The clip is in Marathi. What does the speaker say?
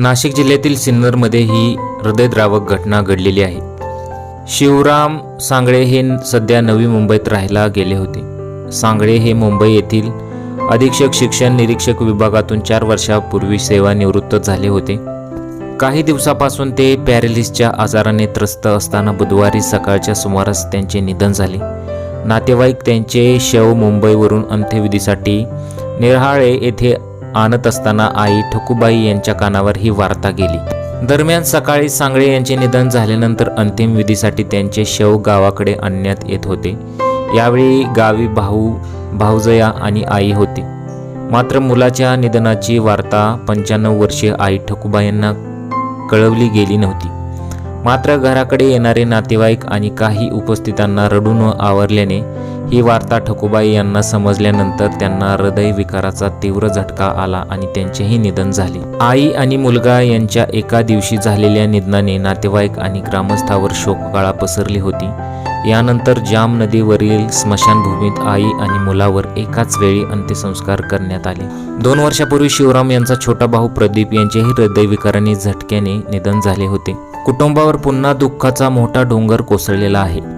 नाशिक जिल्ह्यातील सिन्नरमध्ये ही हृदयद्रावक घटना घडलेली आहे. शिवराम सांगळे हे सध्या नवी मुंबईत राहायला गेले होते. सांगळे हे मुंबई येथील अधीक्षक शिक्षण निरीक्षक विभागातून चार वर्षापूर्वी सेवानिवृत्त झाले होते. काही दिवसापासून ते पॅरेलिसच्या आजाराने त्रस्त असताना बुधवारी सकाळच्या सुमारास त्यांचे निधन झाले. नातेवाईक त्यांचे शव मुंबईवरून अंत्यविधीसाठी निरहाळे येथे आणत असताना आई ठकूबाई यांच्या कानावर ही वार्ता गेली. दरम्यान सकाळी सांगळे यांचे निधन झाल्यानंतर अंतिम विधीसाठी त्यांचे शव गावाकडे आणण्यात येत होते. यावेळी गावी भाऊ भाऊजया आणि आई होते. मात्र मुलाच्या निधनाची वार्ता पंच्याण्णव वर्षीय आई ठकूबाई यांना कळवली गेली नव्हती. मात्र घराकडे येणारे नातेवाईक आणि काही उपस्थितांना रडून आवरल्याने ही वार्ता ठकुबाई यांना समजल्यानंतर त्यांना हृदय विकाराचा तीव्र झटका आला आणि त्यांचेही निधन झाले. आई आणि मुलगा यांच्या एका दिवशी झालेल्या निधनाने नातेवाईक आणि ग्रामस्थावर शोककाळा पसरली होती. यानंतर जाम नदीवरील स्मशानभूमीत आई आणि मुलावर एकाच वेळी अंत्यसंस्कार करण्यात आले. दोन वर्षापूर्वी शिवराम यांचा छोटा भाऊ प्रदीप यांचेही हृदयविकाराने झटक्याने निधन झाले होते. कुटुंबावर पुन्हा दुःखाचा मोठा डोंगर कोसळलेला आहे.